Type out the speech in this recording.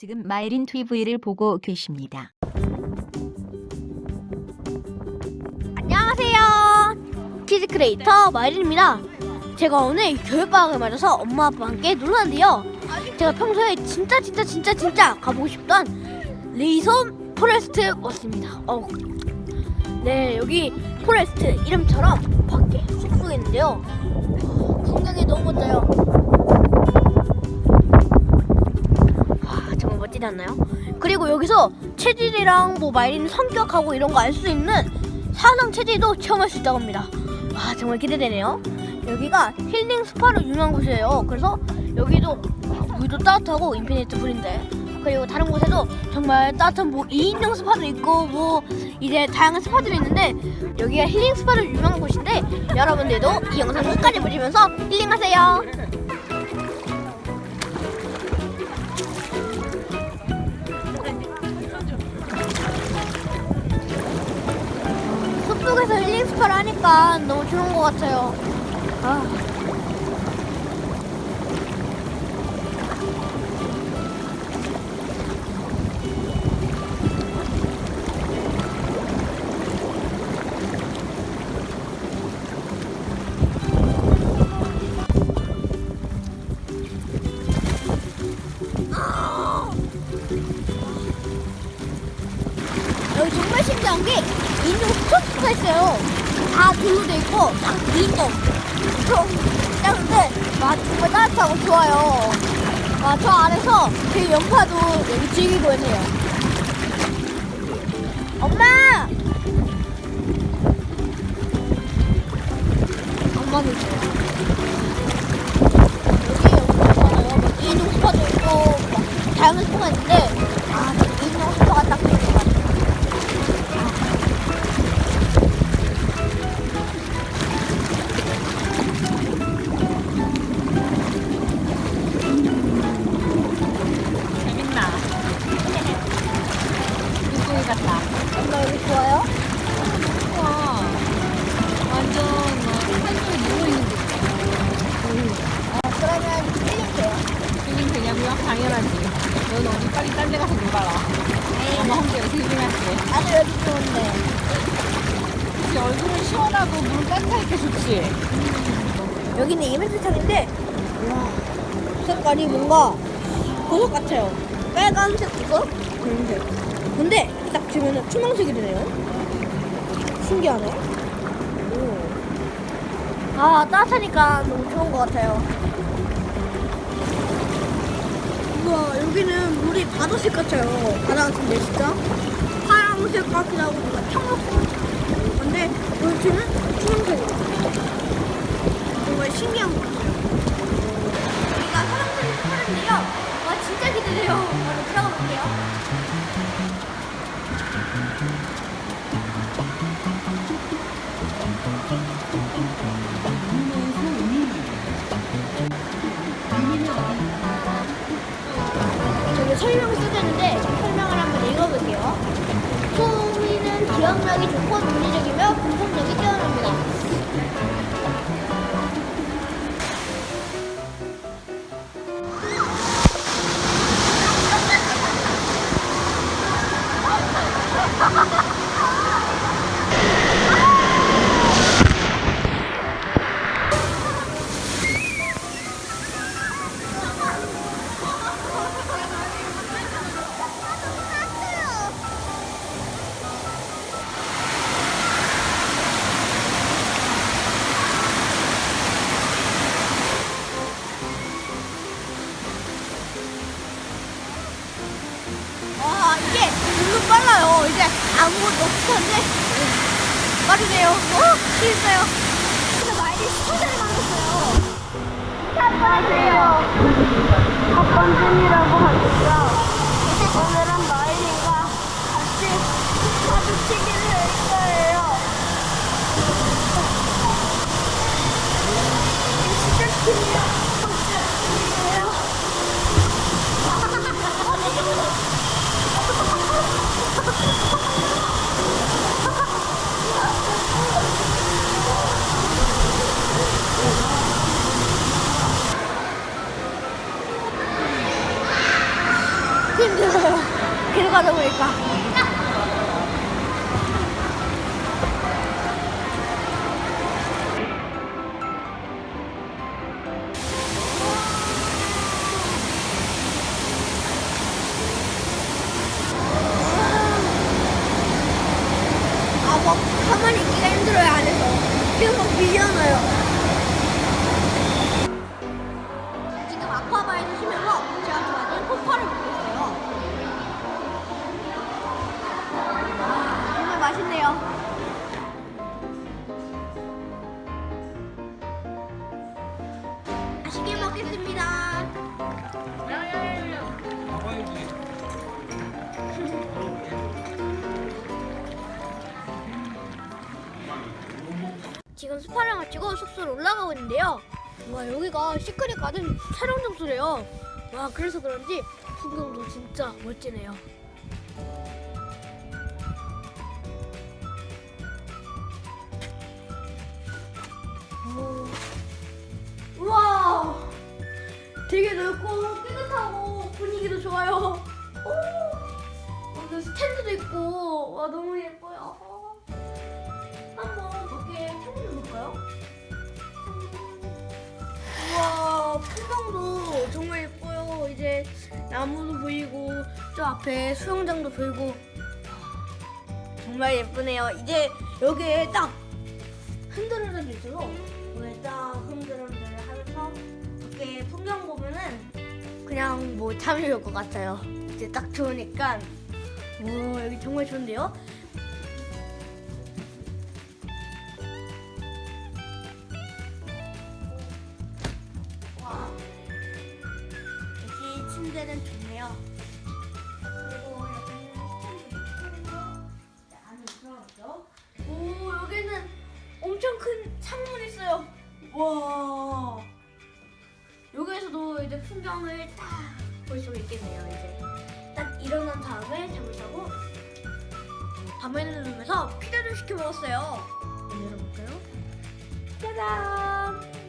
지금 마이린 TV를 보고 계십니다. 안녕하세요. 키즈 크리에이터 마이린입니다. 제가 오늘 교육방학을 맞아서 엄마 아빠와 함께 놀았는데요. 제가 평소에 진짜 진짜 진짜 진짜 가보고 싶던 리솜 포레스트 왔습니다. 어. 네 여기 포레스트 이름처럼 밖에 숲속에 있는데요. 풍경이 너무 멋져요. 멋지지 않나요? 그리고 여기서 체질이랑 뭐 마이린 성격하고 이런 거 알 수 있는 사상 체질도 체험할 수 있다고 합니다. 와 정말 기대되네요. 여기가 힐링 스파로 유명한 곳이에요. 그래서 여기도 물도 따뜻하고 인피니트 풀인데 그리고 다른 곳에도 정말 따뜻한 뭐 2인용 스파도 있고 뭐 이제 다양한 스파들이 있는데 여기가 힐링 스파로 유명한 곳인데 여러분들도 이 영상 끝까지 보시면서 힐링하세요. 하니까 너무 좋은 것 같아요. 아. 여기 정말 신기한 게 인형 스포츠가 있어요. 다 돌로 돼 있고 다 인형. 그럼 근데 와 정말 따뜻하고 좋아요. 와 저 안에서 제 연파도 여기 즐기고 있네요. 엄마! 엄마도 있어요. 좋지? 여기는 이벤트 창인데, 와, 색깔이 뭔가 보석 같아요. 빨간색 보석, 검은색. 근데 딱 지면은 투명색이 되네요. 신기하네. 오. 아, 따뜻하니까 너무 좋은 것 같아요. 우와, 여기는 물이 바다색 같아요. 바다 같은데, 진짜? 파란색 같기도 하고, 뭔가 청록색. 근데 여기는 투 논리적이며 분석력이 뛰어납니다. 없었는데 빠르네요. 어? 재밌어요. 근데 마일이 10분을 만났어요. 안녕하세요. 박건준이라고 합니다. 오늘은 마일인가 같이 마주치기를 할 거예요. 힘들어요. 계속 가다 보니까. 지금 스파를 마치고 숙소로 올라가고 있는데요. 와 여기가 시크릿 가든 촬영 장소래요. 와 그래서 그런지 풍경도 진짜 멋지네요. 오. 우와 되게 넓고 깨끗하고 분위기도 좋아요. 오. 완전 스탠드도 있고 와 너무 예뻐요. 풍경도 정말 예뻐요. 이제 나무도 보이고 저 앞에 수영장도 보이고 정말 예쁘네요. 이제 여기에 딱 흔들흔들 있어서 오늘 딱 흔들흔들 하면서 밖에 풍경 보면은 그냥 뭐 잠이 올 것 같아요. 이제 딱 좋으니까 와 여기 정말 좋은데요? 침대는 좋네요. 그리고 여기는 스탠드 네, 안에 들어가죠. 오 여기는 엄청 큰 창문 있어요. 와 여기에서도 이제 풍경을 딱 볼 수 있겠네요. 이제 딱 일어난 다음에 잠을 자고 밤에는 룸에서 피자를 시켜 먹었어요. 열어볼까요? 짜잔!